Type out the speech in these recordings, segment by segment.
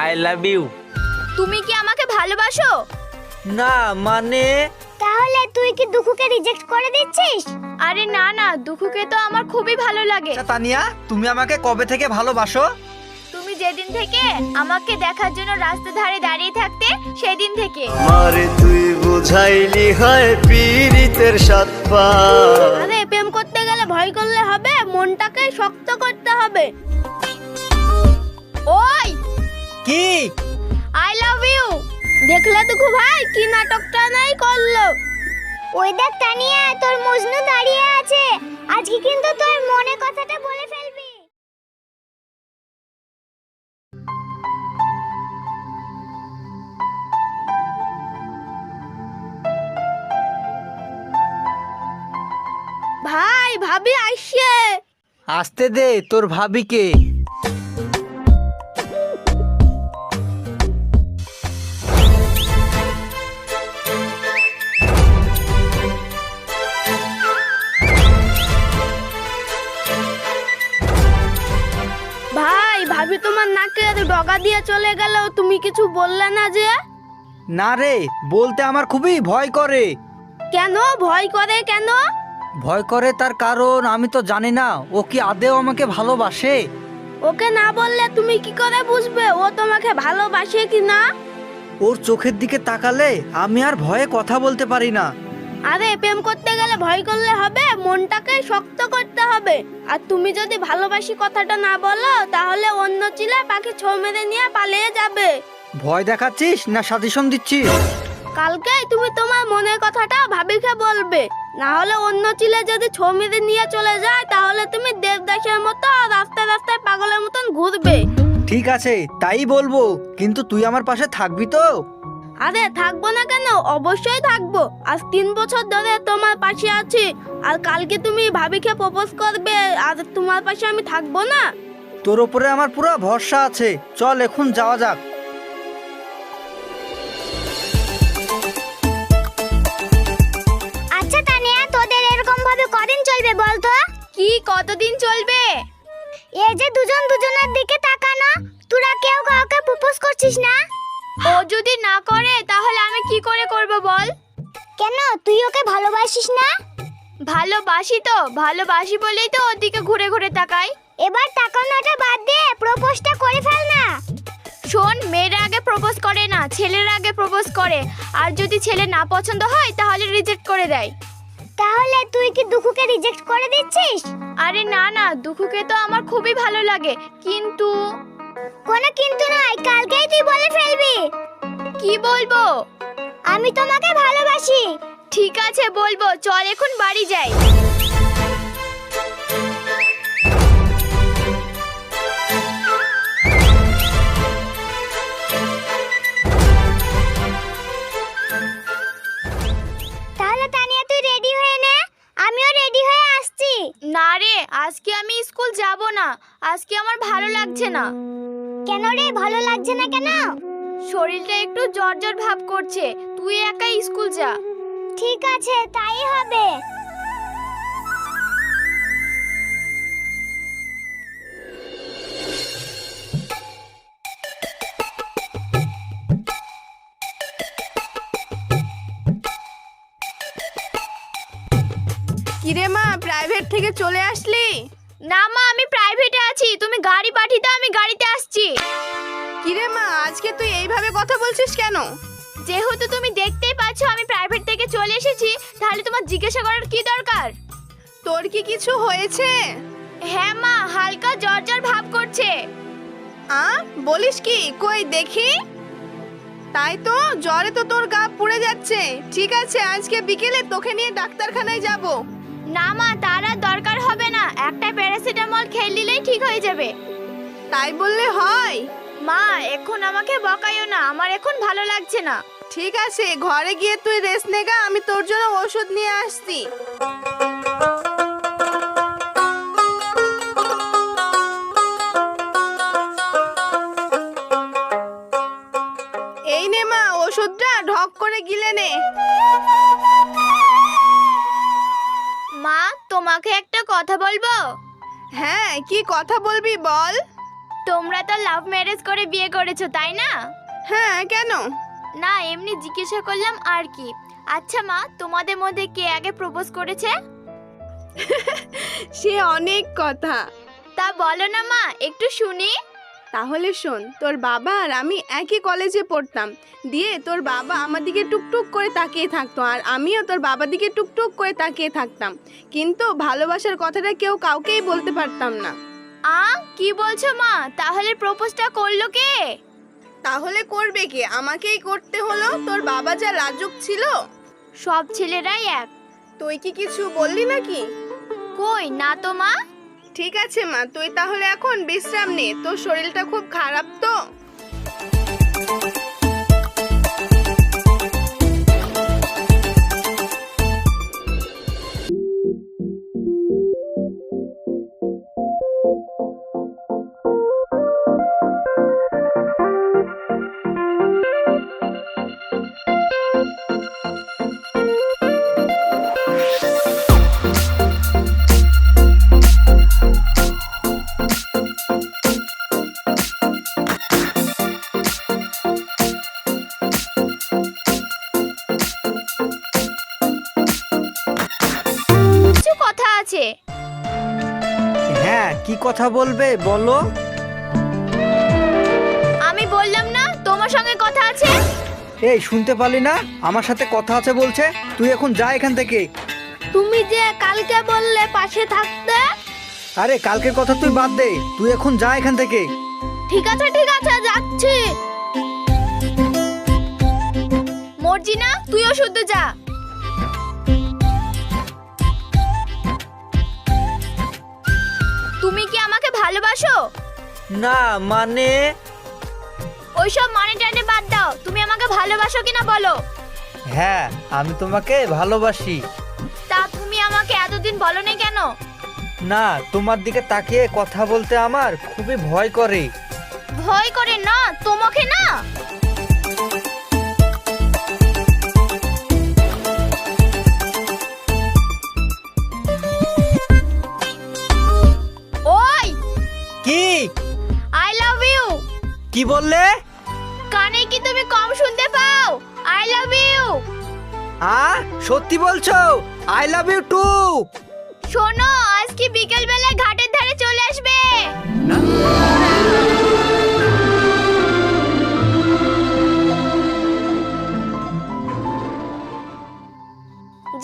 I love you তুমি কি আমাকে ভালোবাসো? না মানে? তাহলে তুই কি দুখুকে রিজেক্ট করে দিচ্ছিস? আরে না না দুখুকে তো আমার খুবই ভালো লাগে। আচ্ছা তানিয়া তুমি আমাকে কবে থেকে ভালোবাসো? তুমি যেদিন থেকে আমাকে দেখার জন্য রাস্তা ধারে দাঁড়িয়ে থাকতে সেদিন থেকে। আরে তুই বুঝাইলি হয় পীড়িতের সাত পা। আরে প্রেম করতে গেলে ভয় করলে হবে মনটাকে শক্ত করতে হবে। ওই! কি? আই লাভ ইউ দেখলে তো খুব ভাই কি নাটকটা নাই করল। ওই দেখ তানিয়া তোর মজনু দাঁড়িয়ে আছে। আজকে কিন্তু তোর মনে কথাটা বলে ফেলবি। ভাই ভাবি আইসে আসতে দে তোর ভাবিকে। দিয়ে চলে গেল তুমি কিছু বললে না যে? না রে বলতে আমার খুবই ভয় করে। কেন? ভয় করে কেন? ভয় করে তার কারণ আমি তো জানি না ও কি আদেও আমাকে ভালোবাসে? ওকে না বললে তুমি কি করে বুঝবে? ও তোমাকে ভালোবাসে কি না? ওর চোখের দিকে তাকালে আমি আর ভয়ে কথা বলতে পারি না। আরে প্রেম করতে গেলে ভয় করলে হবে মনটাকে শক্ত করতে হবে। আর তুমি যদি ভালোবাসি কথাটা না বলো তাহলে অন্য চিলে পাখি ছৌ মেরে নিয়ে পালিয়ে যাবে। ভয় দেখাচ্ছিস না সাজেশন দিচ্ছিস? কালকে তুমি তোমার মনের কথাটা ভাবিকে বলবে। না হলে অন্য চিলে যদি ছৌ মেরে নিয়ে চলে যায় তাহলে তুমি দেবদাসের মতো রাস্তায় রাস্তায় পাগলের মতন ঘুরবে। ঠিক আছে তাই বলব। কিন্তু তুই আমার পাশে থাকবি তো? আরে থাকব না কেন? অবশ্যই থাকব। আজ তিন বছর ধরে তোমার পাশে আছি। আর কালকে তুমি ভাবিকে প্রপোজ করবে আর তোমার পাশে আমি থাকব না? তোর ওপরে আমার পুরো ভরসা আছে। চল এখন যাওয়া যাক। আচ্ছা তানিয়া তোদের এরকম ভাবে কদিন চলবে বলতো কি কতদিন চলবে? এই যে দুজন দুজনের দিকে তাকানো তোরা কেউ কাউকে প্রপোজ করছিস না? ও যদি না করে তাহলে আমি কি করে করব বল? কেন? তুই ওকে ভালোবাসিস না? ভালোবাসি তো ভালোবাসি বলেই তো ওর দিকে ঘুরে ঘুরে তাকাই। এবার তাকানোটা বাদ দিয়ে প্রপোজটা করে ফেল না। শোন মেয়েরা আগে প্রপোজ করে না ছেলেরা আগে প্রপোজ করে। আর যদি ছেলে না পছন্দ হয় তাহলে রিজেক্ট করে দেয়। তাহলে তুই কি দুখুকে রিজেক্ট করে দিচ্ছিস? আরে না না দুখুকে তো আমার খুবই ভালো লাগে। কিন্তু কোনো কিন্তু নাই কালকেই তুই বলে ফেলবি। কি বলব? আমি তোমাকে ভালোবাসি। ঠিক আছে বলব। চল এখন বাড়ি যাই। আজকে আমি স্কুল যাব না। আজকে আমার ভালো লাগছে না। কেন রে? ভালো লাগছে না কেন? শরীরটা একটু জ্বর জ্বর ভাব করছে। তুই একাই স্কুল যা। ঠিক আছে তাই হবে। প্রাইভেট থেকে চলে আসলি? না মা আমি প্রাইভেটে আছি। তুমি গাড়ি পাঠিয়ে দাও আমি গাড়িতে আসছি। কিরে মা আজকে তুই এইভাবে কথা বলছিস কেন? যেহেতু তুমি দেখতেই পাচ্ছ আমি প্রাইভেট থেকে চলে এসেছি তাহলে তোমার জিজ্ঞাসা করার কি দরকার? তোর কি কিছু হয়েছে? হ্যাঁ মা হালকা জ্বর জ্বর ভাব করছে। আ বলিস কি? কই দেখি? তাই তো জ্বরে তো তোর গা পুড়ে যাচ্ছে। ঠিক আছে আজকে বিকেলে তোকে নিয়ে ডাক্তারখানায় যাব। না মা তার আর দরকার হবে না। একটা প্যারাসিটামল খেয়ে নিলেই ঠিক হয়ে যাবে। তাই বললে হয়। মা এখন আমাকে বকাইও না আমার এখন ভালো লাগছে না। ঠিক আছে ঘরে গিয়ে তুই রেস্ট নেগা আমি তোর জন্য ওষুধ নিয়ে আসছি। হ্যাঁ কি কথা বলবি বল? তোমরা তো লাভ ম্যারেজ করে বিয়ে করেছ তাই না? হ্যাঁ কেন? না এমনি জিজ্ঞাসা করলাম আর কি। আচ্ছা মা তোমাদের মধ্যে কে আগে প্রপোজ করেছে? সে অনেক কথা। তা বলো না মা একটু শুনি। তাহলে শোন তোর বাবা আর আমি একই কলেজে পড়তাম। দিয়ে তোর বাবা আমার দিকে টুকটুক করে তাকিয়ে থাকতো আর আমিও তোর বাবার দিকে টুকটুক করে তাকিয়ে থাকতাম। কিন্তু ভালোবাসার কথাটা কেউ কাউকেই বলতে পারতাম না। আ কি বলছো মা? তাহলে প্রপোজটা করল কে? তাহলে করবে কে? আমাকেই করতে হলো? তোর বাবা যা লাজুক ছিল। সব ছেলেরাই এক। তুই কি কিছু বললি নাকি? কই? না তো মা। ঠিক আছে মা। তুই তাহলে এখন বিশ্রাম নে। তোর শরীরটা খুব খারাপ তো? কথা বলবে বলো। আমি বললাম না তোমার সঙ্গে কথা আছে? এই শুনতে পারলি না? আমার সাথে কথা আছে বলছে তুই এখন যা এখান থেকে। তুমি যে কালকে বললে পাশে থাকতে? আরে কালকের কথা তুই বাদ দে তুই এখন যা এখান থেকে। ঠিক আছে ঠিক আছে যাচ্ছি। মর্জিনা তুইও শুদ্ধ যা। ভালোবাসো? না মানে? ওইসব মানে টানে বাদ দাও। তুমি আমাকে ভালোবাসো কিনা বলো। হ্যাঁ আমি তোমাকে ভালোবাসি। তা তুমি আমাকে এতদিন বলো বলনি কেন? না তোমার দিকে তাকিয়ে কথা বলতে আমার খুবই ভয় করে। ভয় করে না? তোমাকে না? কি বললে? কানে কি তুমি কম শুনতে পাও? আই লাভ ইউ আ সত্যি বলছো? আই লাভ ইউ টু শোনো আজকে বিকেল বেলায় ঘাটের ধারে চলে আসবে?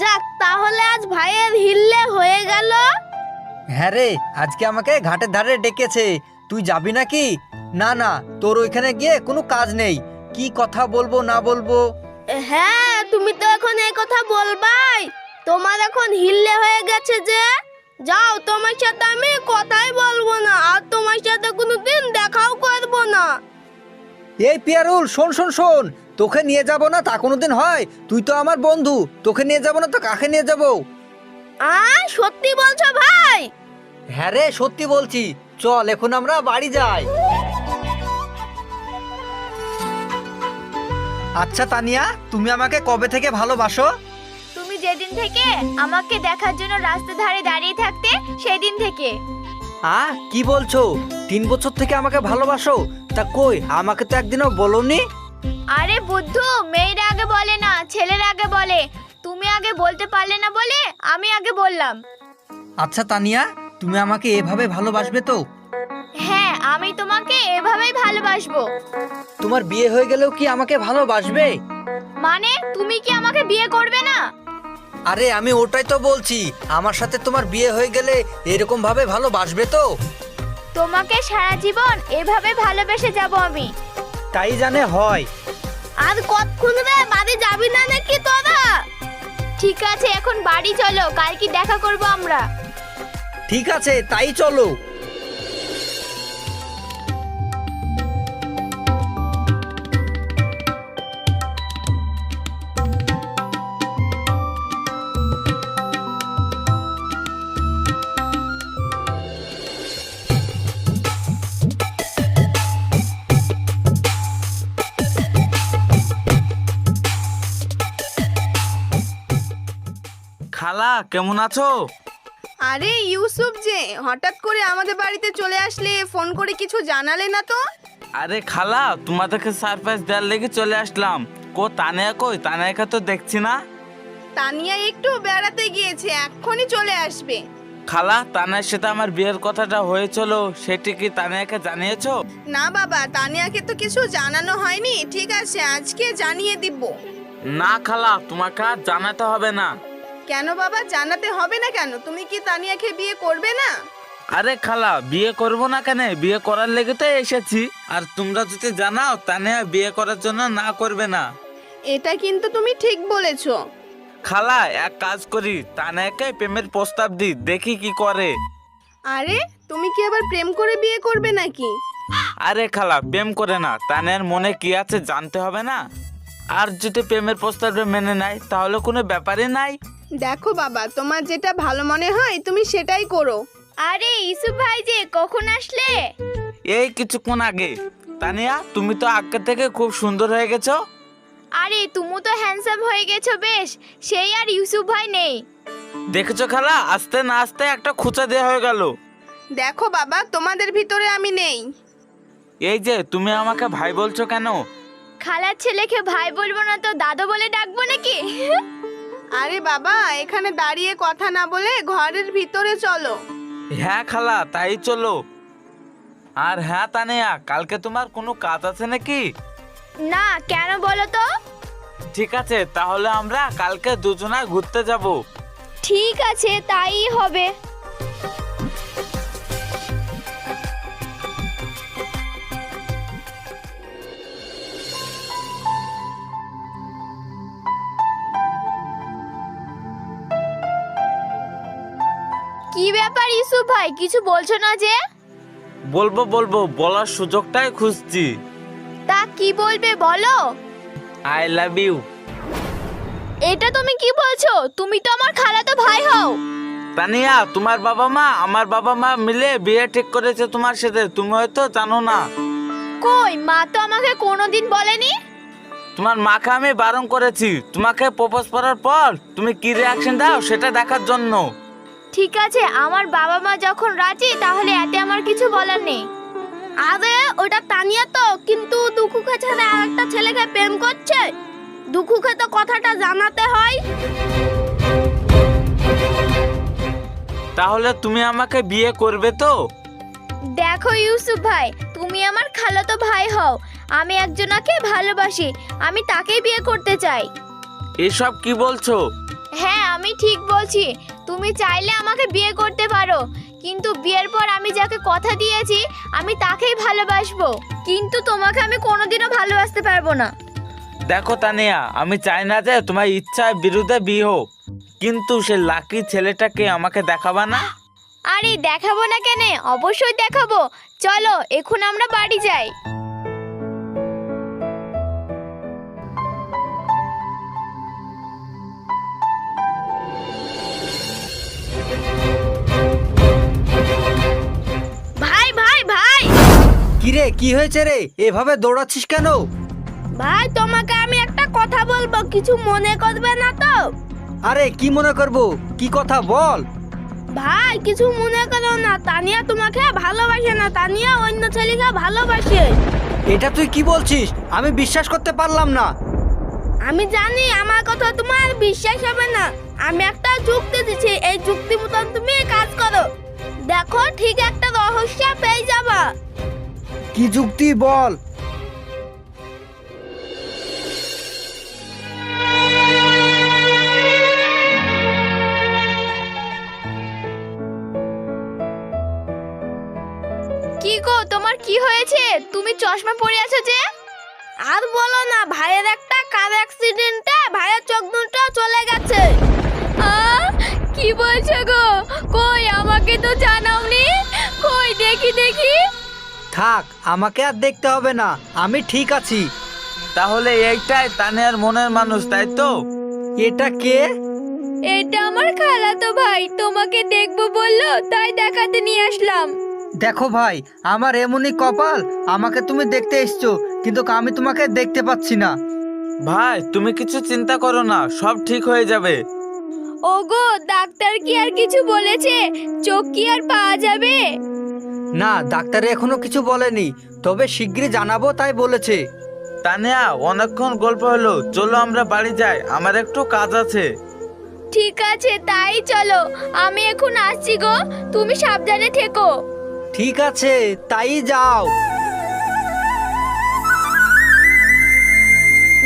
যাক তাহলে আজ ভাইয়ের হিললে হয়ে গেল। হ্যাঁ রে আজকে আমাকে ঘাটের ধারে ডেকেছে। তুই যাবি নাকি? না না তোর ওইখানে গিয়ে কোনো কাজ নেই। কি কথা বলব না বলব? হ্যাঁ তুমি তো এখন এই কথা বলবাই। তোমার এখন হিললে হয়ে গেছে যে। যাও তোমার সাথে আমি কথাই বলব না আর তোমার সাথে কোনোদিন দেখাও করব না। এই পিয়ারুল শোন শোন শোন তোকে নিয়ে যাব না তা কোনোদিন হয়? তুই তো আমার বন্ধু তোকে নিয়ে যাব না তো কাকে নিয়ে যাব? আ সত্যি বলছো ভাই? হ্যাঁ রে সত্যি বলছি। চল এখন আমরা বাড়ি যাই। আচ্ছা তানিয়া তুমি আমাকে কবে থেকে ভালোবাসো? তুমি যেদিন থেকে আমাকে দেখার জন্য রাস্তা ধারে দাঁড়িয়ে থাকতে সেদিন থেকে। আ কি বলছো? তিন বছর থেকে আমাকে ভালোবাসো? তা কই আমাকে তো একদিনও বলনি? আরে বুদ্ধু মেয়েরা আগে বলে না ছেলেরা আগে বলে। তুমি আগে বলতে পারলে না বলে আমি আগে বললাম। আচ্ছা তানিয়া তুমি আমাকে এভাবে ভালোবাসবে তো? হ্যাঁ আমি তোমাকে এভাবেই ভালোবাসবো। তোমার বিয়ে হয়ে গেলেও কি আমাকে ভালোবাসবে? মানে তুমি কি আমাকে বিয়ে করবে না? আরে আমি ওটাই তো বলছি আমার সাথে তোমার বিয়ে হয়ে গেলে এরকম ভাবে ভালোবাসবে তো? তোমাকে সারা জীবন এভাবে ভালোবেসে যাব আমি। তাই জানে হয়। আর কতক্ষণ রে বাড়ি যাবি না নাকি তোরা? ঠিক আছে এখন বাড়ি চলো কাল কি দেখা করব আমরা। ঠিক আছে তাই চলো। খালা কেমন আছো? আরে ইউসুফ যে হঠাৎ করে আমাদের বাড়িতে চলে আসলে ফোন করে কিছু জানালে না তো? আরে খালা তোমাদেরকে সারপ্রাইজ দেওয়ার লেগে চলে আসলাম। কো তানিয়া কই? তানিয়াকে তো দেখছি না। তানিয়া একটু বেড়াতে গিয়েছে এক্ষুনি চলে আসবে। খালা তানিয়ার সাথে আমার বিয়ের কথাটা হয়েছিল সেটি কি তানিয়াকে জানিয়েছো? না বাবা তানিয়াকে তো কিছু জানানো হয়নি। ঠিক আছে আজকে জানিয়ে দিব। না খালা তোমাকে আর জানাতে হবে না। কেন বাবা? জানাতে হবে না কেন? তুমি কি তানিয়াকে বিয়ে করবে না? আরে খালা বিয়ে করব না কেন? বিয়ে করার লেগে তো এসেছি। আর তোমরা যদি জানাও তানিয়া বিয়ে করার জন্য না করবে না। এটা কিন্তু তুমি ঠিক বলেছ। খালা এক কাজ করি তানিয়াকে প্রেমের প্রস্তাব দি দেখি কি করে। আরে তুমি কি আবার প্রেম করে বিয়ে করবে নাকি? আরে খালা প্রেম করে না। তানের মনে কি আছে জানতে হবে না? আর যদি প্রেমের প্রস্তাবটা মেনে নেয় তাহলে কোনো ব্যাপারই নাই। দেখো বাবা তোমার যেটা ভালো মনে হয় তুমি সেটাই করো। আরে ইসুফ ভাই যে কখন আসলে? এই কিছুক্ষণ আগে। তানিয়া তুমি তো আগে থেকে খুব সুন্দর হয়ে গেছো। আরে তুমি তো হ্যান্ডসাম হয়ে গেছো বেশ। সেই আর ইউসুফ ভাই নেই। দেখেছ খালা আস্তে না আস্তে একটা খুঁচা দেওয়া হয়ে গেল। দেখো বাবা তোমাদের ভিতরে আমি নেই। এই যে তুমি আমাকে ভাই বলছো কেন? খালার ছেলেকে ভাই বলব না তো দাদু বলে ডাকবো নাকি? আরে বাবা এখানে দাঁড়িয়ে কথা না বলে ঘরের ভিতরে চলো। হ্যাঁ খালা তাই চলো। আর হ্যাঁ তানিয়া কালকে তোমার কোনো কাজ আছে নাকি? না কেন বলো তো? ঠিক আছে তাহলে আমরা কালকে দুজনা ঘুরতে যাব। ঠিক আছে তাই হবে। ভাই কিছু বলছো না যে? বলব বলব বলার সুযোগটাই খুঁজছি। তা কি বলবে বলো? আই লাভ ইউ এটা তুমি কি বলছো? তুমি তো আমার খালাতো ভাই হও। তানিয়া তোমার বাবা মা আমার বাবা মা মিলে বিয়ে ঠিক করেছে তোমার সাথে। তুমি হয়তো জানো না। কই মা তো আমাকে কোনোদিন বলেনি? তোমার মাকে আমি বারণ করেছি। তোমাকে প্রপোজ করার পর তুমি কি রিয়াকশন দাও সেটা দেখার জন্য। ঠিক আছে আমার বাবা মা যখন রাজি তাহলে এতে আমার কিছু বলার নেই। আরে ওটা তানিয়া তো কিন্তু দুঃখুকে ছাড়া আর একটা ছেলেকে প্রেম করছে। দুঃখুকে তো কথাটা জানাতে হয়। তাহলে তুমি আমাকে বিয়ে করবে তো? দেখো ইউসুফ ভাই তুমি আমার খালাতো ভাই হও। আমি একজনাকে ভালোবাসি আমি তাকেই বিয়ে করতে চাই। এসব কি বলছো? হ্যাঁ আমি ঠিক বলছি। তুমি চাইলে আমাকে বিয়ে করতে পারো। কিন্তু বিয়ের পর আমি যাকে কথা দিয়েছি আমি তাকেই ভালোবাসবো। কিন্তু তোমাকে আমি কোনোদিনও ভালোবাসতে পারব না। দেখো তানিয়া আমি চাই না যে তোমার ইচ্ছার বিরুদ্ধে বিয়ে হোক। কিন্তু সে লাকি ছেলেটাকে আমাকে দেখাবা না? আরে দেখাবো না কেন? অবশ্যই দেখাবো। চলো এখন আমরা বাড়ি যাই। কি হয়েছে রে? এভাবে দৌড়াচ্ছিস কেন? ভাই তোমাকে আমি একটা কথা বলব কিছু মনে করবে না তো? আরে কি মনে করব? কি কথা বল। ভাই কিছু মনে করো না। তানিয়া তোমাকে ভালোবাসে না। তানিয়া অন্য ছেলেকে ভালোবাসে। এটা তুই কি বলছিস? আমি বিশ্বাস করতে পারলাম না। আমি জানি আমার কথা তোমার বিশ্বাস হবে না। আমি একটা যুক্তি দিচ্ছি এই যুক্তি মতন তুমি কাজ করো। দেখো ঠিক একটা রহস্য পেয়ে যাবা। কি যুক্তি বল? কি গো তোমার কি হয়েছে? তুমি চশমা পরে আছো যে? আর বলো না ভাইয়ের একটা কার অ্যাক্সিডেন্টে ভাইয়ের চোখ দুটো চলে গেছে। কি বলছো গো? কই আমাকে তো জানাওনি? কই দেখি দেখি। থাক আমাকে আর দেখতে হবে না। আমি ঠিক আছি। তাহলে এইটাই তানিয়ার মনের মানুষ তাই তো? এটা কে? এটা আমার খালাতো ভাই তোমাকে দেখব বলল তাই দেখাতে নিয়ে আসলাম। দেখো ভাই আমার এমনই কপাল আমাকে তুমি দেখতে এসছো কিন্তু আমি তোমাকে দেখতে পাচ্ছি না। ভাই তুমি কিছু চিন্তা করো না সব ঠিক হয়ে যাবে। ওগো ডাক্তার কি আর কিছু বলেছে? চোখ কি আর পাওয়া যাবে? না ডাক্তারে এখনও কিছু বলেনি। তবে শিগগিরই জানাব তাই বলেছে। তানিয়া অনেকক্ষণ গল্প হলো। চলো আমরা বাড়ি যাই। আমার একটু কাজ আছে। ঠিক আছে তাই চলো। আমি এখন আসছি গো। তুমি সাবধানে থেকো। ঠিক আছে তাই যাও।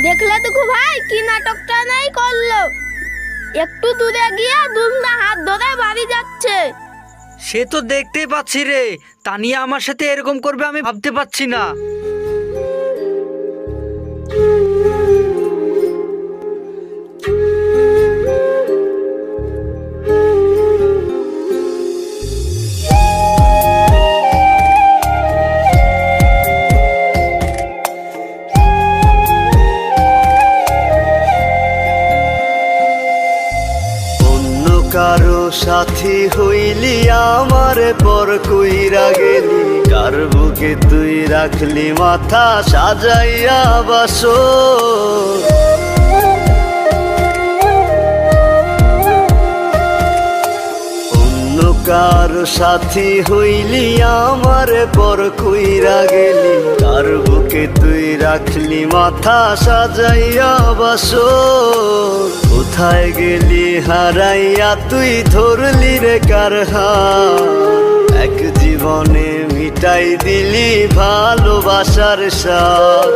দেখলে তো খুব ভাই কি নাটকটা নাই করল। একটু দূরে গিয়ে দুলনা হাত ধরে বাড়ি যাচ্ছে। সে তো দেখতেই পাচ্ছি রে। তা নিয়ে আমার সাথে এরকম করবে আমি ভাবতে পারছি না। সাথী হইলি আমার পর কইরা গেলি। কার বুকে তুই রাখলি মাথা সাজাইয়া বাসো। কারও সাথী হইলি আমার পর কইরা গেলি কার বুকে তুই রাখলি মাথা সাজাইয়া বাসো কোথায় গেলি হারাইয়া তুই ধরলি রে কার? এক জীবনে মিটাই দিলি ভালোবাসার সাথ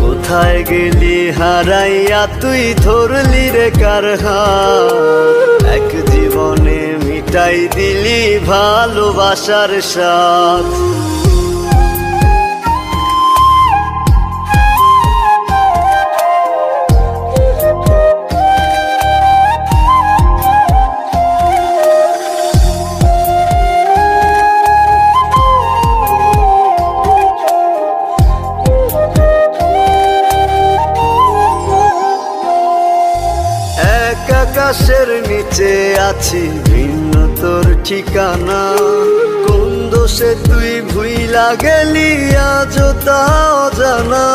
কোথায় গেলি হারাইয়া তুই ধরলি রে কার? এক জীবনে মিটাই দিলি ভালোবাসার সাথ আকাশের নিচে আছি। ঠিকানা? কোন দোষে তুই ভুইলা গেলি আজ তা অজানা?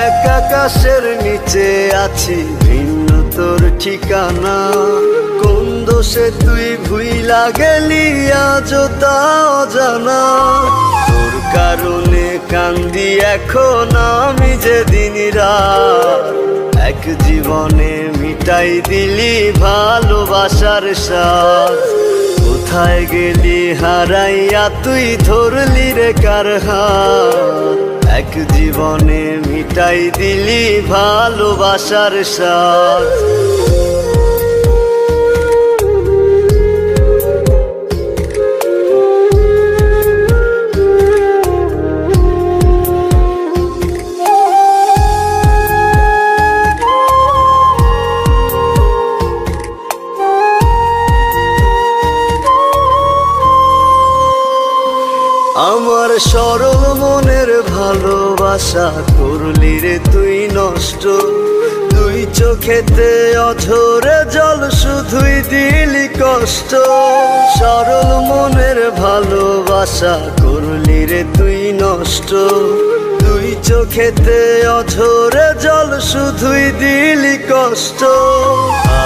এক আকাশের নিচে আছি, ভিন্ন তোর ঠিকানা। কোন দোষে তুই ভুইলা গেলি আজ তা অজানা? তোর কারণে কান্দি এখন আমি যে দিন এক জীবনে মিটাই দিলি ভালোবাসার সাথ কোথায় গেলি হারাইয়া তুই ধরলি রে কার? এক জীবনে মিটাই দিলি ভালোবাসার সাথ আমার সরল মনের ভালোবাসা করলি রে তুই নষ্ট। তুই চোখেতে অঝরে জল শুধুই দিলি কষ্ট। সরল মনের ভালোবাসা করলি রে তুই নষ্ট। তুই চোখেতে অঝরে জল শুধুই দিলি কষ্ট।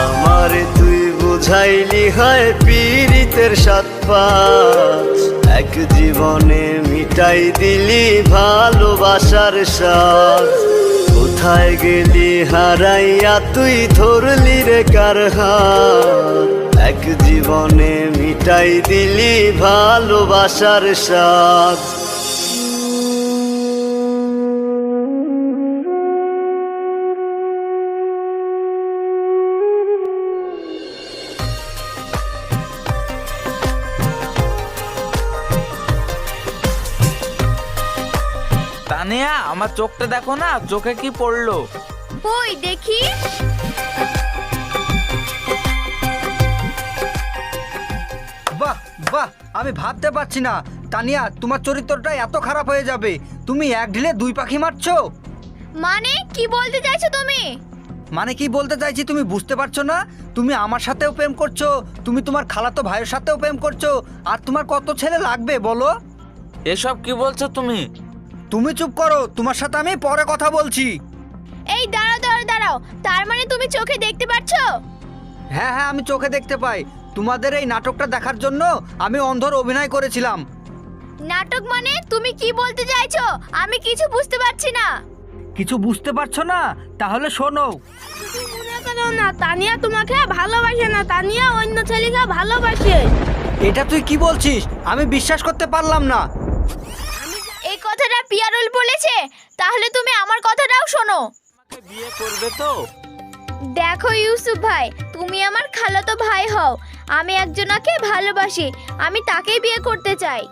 আমারে তুই বুঝাইলি হয় পীড়িতের সাত পাঁচ এক জীবনে মিটাই দিলি ভালোবাসার সাজ। কোথায় গেলি হারাইয়া তুই ধরলি রে কার এক জীবনে মিটাই দিলি ভালোবাসার সাথ তানিয়া আমার চোখটা দেখো না চোখে কি পড়ল? ওই দেখি। বাহ বাহ আমি ভাবতে পারছি না। তানিয়া তোমার চরিত্রটা এত খারাপ হয়ে যাবে। তুমি এক ঢিলে দুই পাখি মারছো? মানে কি বলতে চাইছো তুমি? মানে কি বলতে চাইছি তুমি বুঝতে পারছ না? তুমি আমার সাথেও প্রেম করছ তুমি তোমার খালাতো ভাইয়ের সাথেও প্রেম করছ আর তোমার কত ছেলে লাগবে বলো? এসব কি বলছো তুমি? তুমি চুপ করো তোমার সাথে আমি পরে কথা বলছি। এই দাঁড়াও দাঁড়াও দাঁড়াও। তার মানে তুমি চোখে দেখতে পাচ্ছো? হ্যাঁ হ্যাঁ আমি চোখে দেখতে পাই। তোমাদের এই নাটকটা দেখার জন্য আমি অন্ধর অভিনয় করেছিলাম। নাটক মানে? তুমি কি বলতে চাইছো? আমি কিছু বুঝতে পারছি না। কিছু বুঝতে পারছ না? তাহলে শোনো। মনে করো না তানিয়া তোমাকে ভালোবাসে না। তানিয়া অন্য ছেলেকে ভালোবাসে। এটা তুই কি বলছিস? আমি বিশ্বাস করতে পারলাম না। কথাটা পিয়ারুল বলেছে তাহলে তুমি আমার কথাটাও শোনো। বিয়ে করবে তো? দেখো ইউসুফ ভাই তুমি আমার খালাতো ভাই হও। আমি একজনাকে ভালোবাসি আমি তাকেই বিয়ে করতে চাই।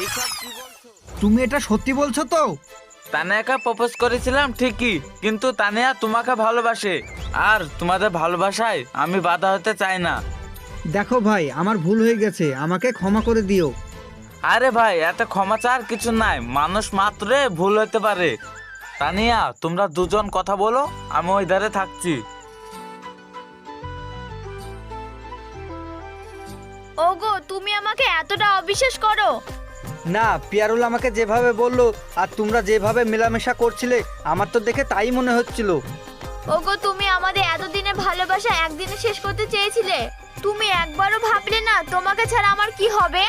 এইসব কি বলছো? তুমি এটা সত্যি বলছো তো? তানিয়াকে প্রপোজ করেছিলাম ঠিকই কিন্তু তানিয়া তোমাকে ভালোবাসে। আর তোমাদের ভালোবাসায় আমি বাধা হতে চাই না। দেখো ভাই আমার ভুল হয়ে গেছে আমাকে ক্ষমা করে দিও। আরে ভাই এত ক্ষমা চার কিছু নাই। মানুষ মাত্রে ভুল হতে পারে। তানিয়া তোমরা দুজন কথা বলো আমি ওই ধারে থাকছি। ওগো তুমি আমাকে এতটা অবিশ্বাস করো? না পিয়ারুল আমাকে যেভাবে বলল আর তোমরা যেভাবে মেলামেশা করছিলে আমার তো দেখে তাই মনে হচ্ছিল। ওগো তুমি আমাদের এতদিনে ভালোবাসা একদিনে শেষ করতে চেয়েছিলে। তুমি একবারও ভাবলে না তোমাকে ছাড়া আমার কি হবে?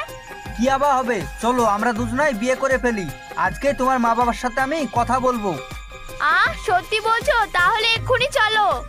কি আবার হবে? চলো, আমরা দুজনাই বিয়ে করে ফেলি। আজকে তোমার মা বাবার সাথে আমি কথা বলব। আহ, সত্যি বলছো? তাহলে এক্ষুনি চলো।